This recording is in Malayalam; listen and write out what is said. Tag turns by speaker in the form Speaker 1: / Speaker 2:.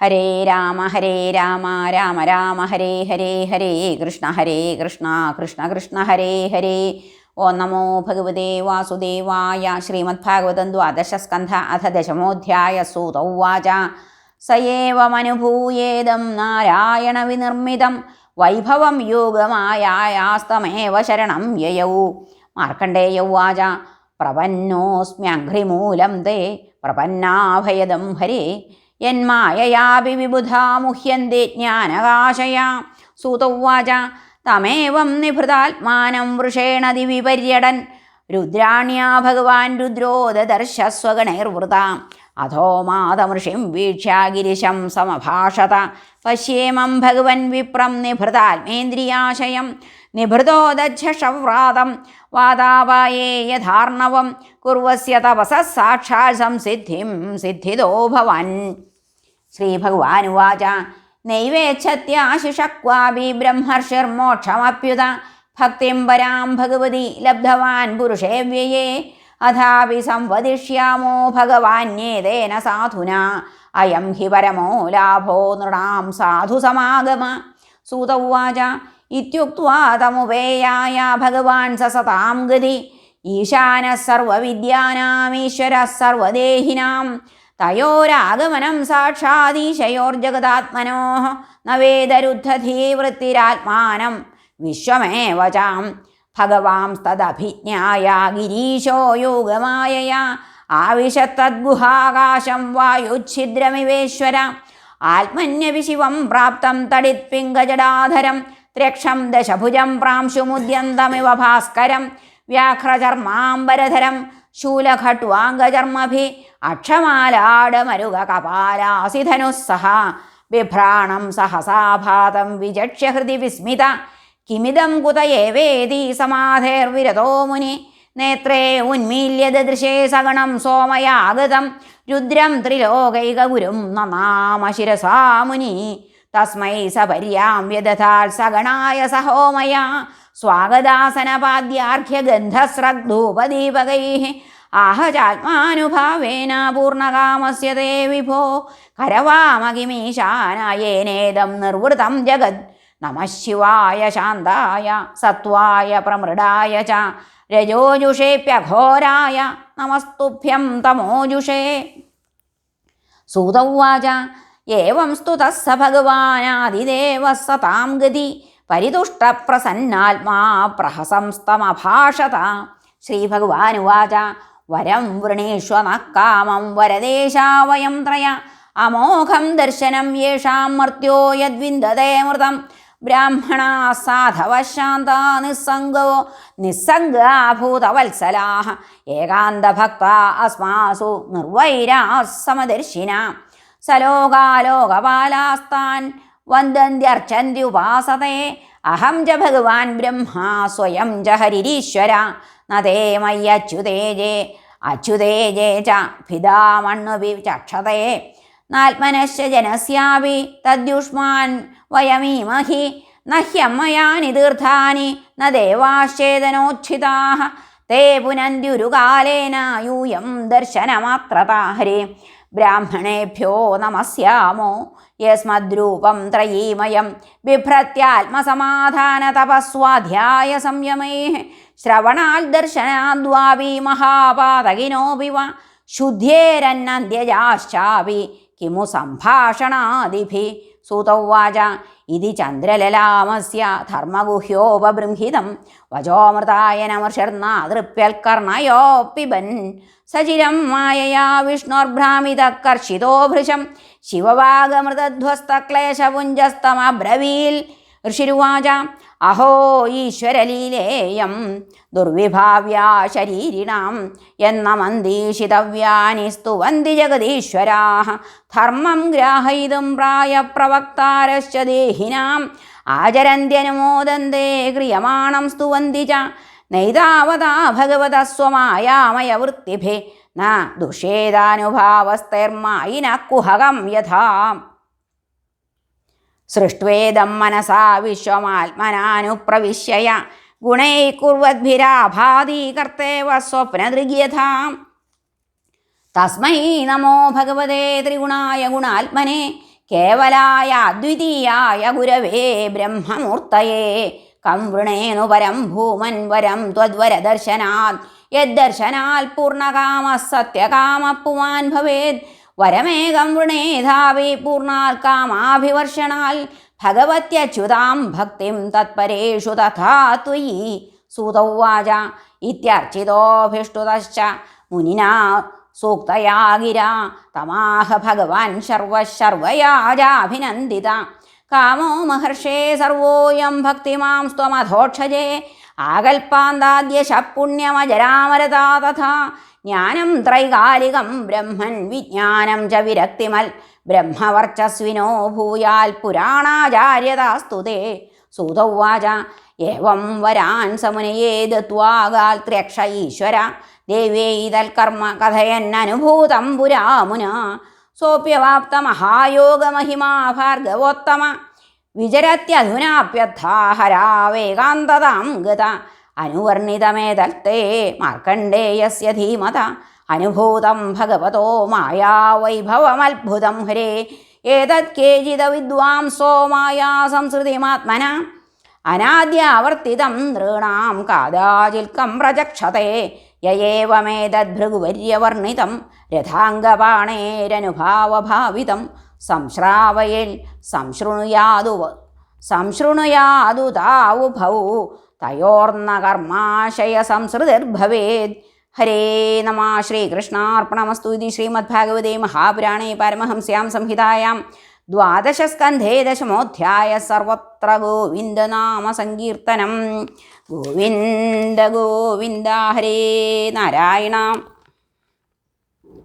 Speaker 1: ഹരേ രാമ ഹരേ രാമ രാമ രാമ ഹരേ ഹരേ ഹരേ കൃഷ്ണ ഹരേ കൃഷ്ണ കൃഷ്ണ കൃഷ്ണ ഹരേ ഹരേ. ഓ നമോ ഭഗവതേ വാസുദേവായ ശ്രീമദ് ഭാഗവതം ദ്വാദശസ്കന്ധ അഥ ദശമോധ്യായ സൂത ഉവാച സയേവമനുഭൂയേദം നാരായണ വിനിർമ്മിതം വൈഭവം യോഗമായാസ്തമേവ ശരണം യയൗ. മാർക്കണ്ഡേയ ഉവാച പ്രപന്നോസ്മ്യഘ്രിമൂലം തേ പ്രപന്നാഭയദം ഹരേ. യന്മായയാപി വിബുധാ മുഹ്യന്തി ജ്ഞാനകാശയാ. സൂതവാച തമേവം നിഭൃതാത്മാനം വൃഷേണതി വിപര്യടൻ രുദ്രാണ്യാ ഭഗവാൻ രുദ്രോ ദദർശസ്വഗണൈർവൃത അധോ മാതമൃഷിം വീക്ഷ്യാഗിരിശം സമഭാഷത. പശ്യേമം ഭഗവൻ വിപ്രം നിഭൃതാത്മേന്ദ്രിയാശയം. നിഭൃതോ ദക്ഷവ്രാതം വാതാപായേ യഥാർണവം കുർവസ്യ തപസ സാക്ഷാൽ സംസിദ്ധിം സിദ്ധിതോ ഭവൻ ശ്രീഭഗവാനുവാച നൈവേച്ഛത്യാശിഷക്വാപി ബ്രഹ്മർഷിർമോക്ഷമപ്യുത ഭക്തിം പരാം ഭഗവതി ലബ്ധവാൻ പുരുഷേ വ്യയേ അഥാപി സംവദിഷ്യാമോ ഭഗവാന്യേതേന സാധുന അയം ഹി പരമോ ലാഭോ നൃണാം സാധു സമാഗമ സൂത ഉവാച ഇത്യുക്ത്വാ തമുപേയായ ഭഗവാൻ സസതാം ഗതി. ഈശാന സർവവിദ്യാനാമീശ്വര സർവദേഹിനാം. തയോരാഗമനം സാക്ഷാദീശയോർജഗതാത്മനോ വേദരുദ്ധധീവൃത്തിരാത്മാനം വിശ്വമേവ ഭഗവാം ഭഗവാംസ്തദഭിജ്ഞായ ഗിരീശോ യോഗമായ ആവിശത്തദ്ഗുഹാകാശം വായുച്ഛിദ്രമിവേശ്വര ആത്മന്യപി ശിവം പ്രാപ്തം തടിത്പിംഗജടാധരം ത്രക്ഷം ദശഭുജം പ്രാംശുമുദ്യന്തമിവ ഭാസ്കരം വ്യാഘ്രചർമാംബരധരം ശൂലഘട്വാംഗചർമ്മഭി അക്ഷമാലാടമരുക കപാലാസിധനുസ്സഹ ബിഭ്രാണം സഹസാഭാതം വിചക്ഷ്യ ഹൃദി വിസ്മിത കിമിദം കുത ഏവേതി സമാധേർവിരതോ മുനി നേത്രേ ഉന്മീല്യ ദൃശേ സഗണം സോമയാഗതം. രുദ്രം ത്രിലോകൈകഗുരും നനാമ ശിരസാ മുനി. തസ്മൈ സപര്യാം വ്യദഥാൽ സഗണായ സഹോമയ. സ്വാഗതാസനപാദ്യാർഘ്യഗന്ധസ്രഗ്ധൂപദീപകൈ. ആഹചാത്മാനുഭാവേന പൂർണകാമസ്യ തേ വിഭോ നിർവൃതം ജഗത്. നമ ശിവായ ശാന്തായ സത്വായ പ്രമൃഡായ ച രജോജുഷേപ്യഘോരായ നമസ്തുഭ്യം തമോജുഷേ. സൂതവാച ഏവം സ്തുതഃ സ ഭഗവാനാദിദേവ സതാം ഗതി പരിതുഷ്ടപ്രസന്നാത്മാ പ്രഹസംസ്തമഭാഷത. ശ്രീഭഗവാനുവാച വരം വൃണീഷ്വ കാമം വരദേശാവയം ത്രയ അമോഘം ദർശനം യേഷാം മർത്യോ യദ്വിന്ദതേ മൃതം. ബ്രാഹ്മണാ സാധവ ശാന്ത നിസ്സംഗോ നിസ്സംഗാഭൂതവത്സലാ ഏകാന്തഭക്ത അസ്മാസു നിർവൈരാ സമദർശിന സലോകാലോകപാലാസ്താൻ വന്ദന്ത്യർച്ചന്ത്യുപാസതേ അഹം ച ഭഗവാൻ ബ്രഹ്മാ സ്വയം ച ഹരിരീശ്വര നതേ മയ്യച്യുതേജേ അച്യുതേജേ ച പിതാമണ്ണുപി ചക്ഷതേ. നാത്മനശ്ച ജനസ്യാപി തദ്യുഷ്മാൻ വയമീമഹി നഹ്യമ്മയാനി തീർത്ഥാനി ന ദേവാശ്ചേതനോച്ഛിതാ തേ പുനന്ത്യുരുകാലേന യൂയം ദർശനമാത്രതാ ഹരേ ബ്രാഹ്മണേഭ്യോ നമസ്യാമോ യസ്മദ്രൂപം ത്രയീമയം ബിഭ്രത്യാത്മസമാധാന തപസ്വാധ്യായ സംയമേ. ശ്രവണാൽ ദർശനാദ്വാപി മഹാപാതകിനോപി വ ശുദ്ധ്യേരന്നന്ത്യജാശ്ചാപി. കിമു സംഭാഷണാദിഭി. സൂതൗവാച ഇതി ചന്ദ്രലലാമസ്യ. ധർമ്മഗുഹ്യോപബൃംഹിതം. വചോമൃതായ നമർഷിർനാതൃപ്യൽക്കർണയോ പിബൻ സചിരം മായയാ വിഷ്ണോർഭ്രാമിതകർഷിതോ ഭൃശം. ശിവവാഗമൃതധ്വസ്തക്ലേശപുഞ്ചസ്തമബ്രവീൽ. ഋഷിരുവാച. അഹോ ഈശ്വരലീലേയം ദുർവിഭാവ്യാ ശരീരിണാം എന്ന മന്ദീഷിതവ്യാനി സ്തുവന്തി ജഗദീശ്വരാ ധർമ്മം ഗ്രാഹയിതും പ്രായപ്രവക്താരശ്ച ദേഹിനാം. ആചരന്ത്യനുമോദന്തേ ക്രിയമാണം സ്തുവന്തി ച. നൈതാവതാ ഭഗവത സ്വമായാമയവൃത്തിഭി ന ദുഷേതാനുഭാവസ്തൈർമായിന കുഹകം യഥാ. സൃഷ്ട്വേദം മനസാ വിശ്വമാത്മനാനുപ്രവിശ്യ ഗുണൈ കുർവദ്ഭിരാഭാതീകർത്തേവ സ്വപ്നദൃഗ്യഥാം തസ്മൈ നമോ ഭഗവതേ ത്രിഗുണായ ഗുണാത്മനെ കേവലായ അദ്വിതീയായ ഗുരവേ ബ്രഹ്മമൂർത്തയേ. കം വൃണേനു പരം ഭൂമൻ വരം ത്വദ്വരദർശനാത്. യദ്ദർശനാൽ പൂർണകാമ സത്യകാമ പുമാൻ ഭവേത്. വരമേകം വൃണേധാവി പൂർണാൽ കാമാഭിവർഷണാൽ ഭഗവത്യച്യുതാം ഭക്തിം തത്പരേഷു തഥാ ത്വയി. സൂതൗവാച ഇത്യർച്ചിതോഭിഷ്ടുതശ്ച. മുനിനാ സൂക്തയാ ഗിര തമാഹ ഭഗവാൻ ശർവശർവയാജാഭിനന്ദിത കാമോ മഹർഷേ സർവോയം ഭക്തിമാം സ്വമധോക്ഷജേ. ആകൽപ്പാന്താദ്യശ പുണ്യമജരാമരതാ തഥാ ജ്ഞാനം ത്രൈകാലികം ബ്രഹ്മൻ വിജ്ഞാനം ച വിരക്തിമൽ. ബ്രഹ്മവർച്ചസ്വിനോ ഭൂയാൽ പുരാണാചാര്യതാസ്തുതേ സൂതൗവാച ഏവം വരാൻ സമുനയേ ദത്വാകാൽ ത്രക്ഷ ഈശ്വര. ദേവേതൽ കർമ്മ കഥയന്നനുഭൂതം പുരാമുന. സോപ്യവാപ്ത മഹായോഗമഹിമാ ഭാർഗവോത്തമ വിചരത്യധുനാപ്യർത്ഥാഹരാവേകാന്തതാം ഗത അനുവർണിതമേതൽത്തേ മാർക്കണ്ഡേയസ്യ ധീമത. അനുഭൂതം ഭഗവതോ മായാവൈഭവമത്ഭുതം ഹരേ. ഏതത് കേചിത വിദ്വാംസോ മായാ സംസൃതിമാത്മന അനാദ്യാവർത്തിതം നൃണാം കാദാചിൽക്കം പ്രചക്ഷതേ. യയേവമേതദ്ഭൃഗുവര്യവർണിതം രഥാംഗപാണേരനുഭാവഭാവിതം. സംശ്രാവയിൽ സംശൃണുയാതു സംശൃണുയാതു താവുഭൗ തയോർന്ന കർമാശയ സംസൃതിർഭവേത് ഹരേ നമ ശ്രീകൃഷ്ണാർപ്പണമസ്തു ഇതി ശ്രീമദ്ഭാഗവതേ മഹാപുരാണേ പരമഹംസ്യാം സംഹിതായാം. ദ്വാദശസ്കന്ധേ ദശമോധ്യായ സർവത്ര ഗോവിന്ദനാമ സങ്കീർത്തനം. ഗോവിന്ദ ഗോവിന്ദ ഹരേ നാരായണ.